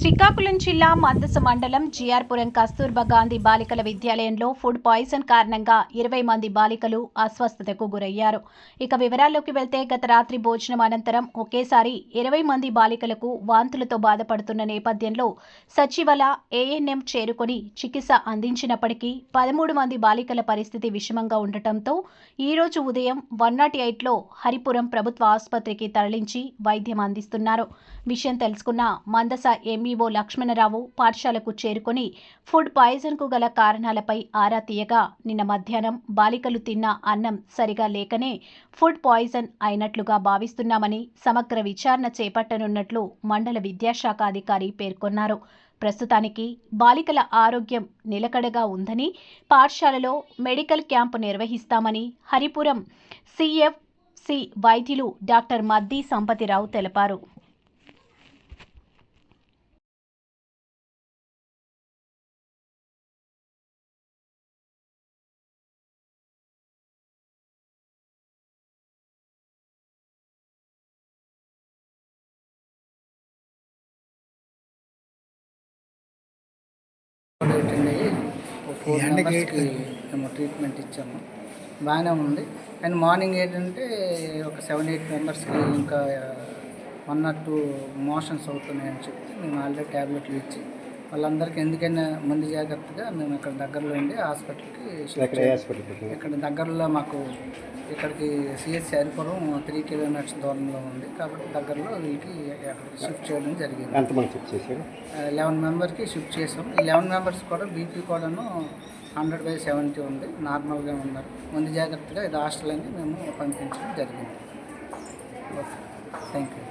శ్రీకాకుళం జిల్లా మందస మండలం జిఆర్పురం కస్తూర్బా గాంధీ బాలికల విద్యాలయంలో ఫుడ్ పాయిజన్ కారణంగా ఇరవై మంది బాలికలు అస్వస్థతకు గురయ్యారు. ఇక వివరాల్లోకి వెళ్తే గత రాత్రి భోజనం అనంతరం ఒకేసారి ఇరవై మంది బాలికలకు వాంతులతో బాధపడుతున్న నేపథ్యంలో సచివల ఏఎన్ఎం చేరుకొని చికిత్స అందించినప్పటికీ పదమూడు మంది బాలికల పరిస్థితి విషమంగా ఉండటంతో ఈ రోజు ఉదయం వన్ నాట్ ఎయిట్లో హరిపురం ప్రభుత్వ ఆసుపత్రికి తరలించి వైద్యం అందిస్తున్నారు. విషయం తెలుసుకున్న మందస ఎంఈఓ లక్ష్మణరావు పాఠశాలకు చేరుకొని ఫుడ్ పాయిజన్కు గల కారణాలపై ఆరా తీయగా నిన్న మధ్యాహ్నం బాలికలు తిన్న అన్నం సరిగా లేకనే ఫుడ్ పాయిజన్ అయినట్లుగా భావిస్తున్నామని సమగ్ర విచారణ చేపట్టనున్నట్లు మండల విద్యాశాఖ అధికారి పేర్కొన్నారు. ప్రస్తుతానికి బాలికల ఆరోగ్యం నిలకడగా ఉందని పాఠశాలలో మెడికల్ క్యాంపు నిర్వహిస్తామని హరిపురం సిఎఫ్సి వైద్యులు డాక్టర్ మద్ది సంపతిరావు తెలిపారు. ఫోర్ మెంబర్స్కి మేము ట్రీట్మెంట్ ఇచ్చాము. బాగానే ఉంది. అండ్ మార్నింగ్ ఏంటంటే ఒక సెవెన్ ఎయిట్ మెంబర్స్కి ఇంకా వన్ ఆర్ టూ మోషన్స్ అవుతున్నాయని చెప్పి మేము ఆల్రెడీ ట్యాబ్లెట్లు ఇచ్చి వాళ్ళందరికీ ఎందుకైనా ముందు జాగ్రత్తగా మేము ఇక్కడ దగ్గరలో ఉండి హాస్పిటల్కి షిఫ్ట్ ఇక్కడ దగ్గరలో మాకు ఇక్కడికి సిఎస్ హరిపురం త్రీ కిలోమీటర్స్ దూరంలో ఉంది కాబట్టి దగ్గరలో వీళ్ళకి అక్కడికి షిఫ్ట్ చేయడం జరిగింది. ఎంతమంది చెక్ చేశారు? లెవెన్ మెంబర్కి షిఫ్ట్ చేసాం ఈ లెవెన్ మెంబర్స్ కూడా బీపీ కూడాను హండ్రెడ్ బై సెవెంటీ ఉంది. నార్మల్గా ఉన్నారు. ముందు జాగ్రత్తగా ఇది హాస్టల్ అని మేము పంపించడం జరిగింది. ఓకే. Thank you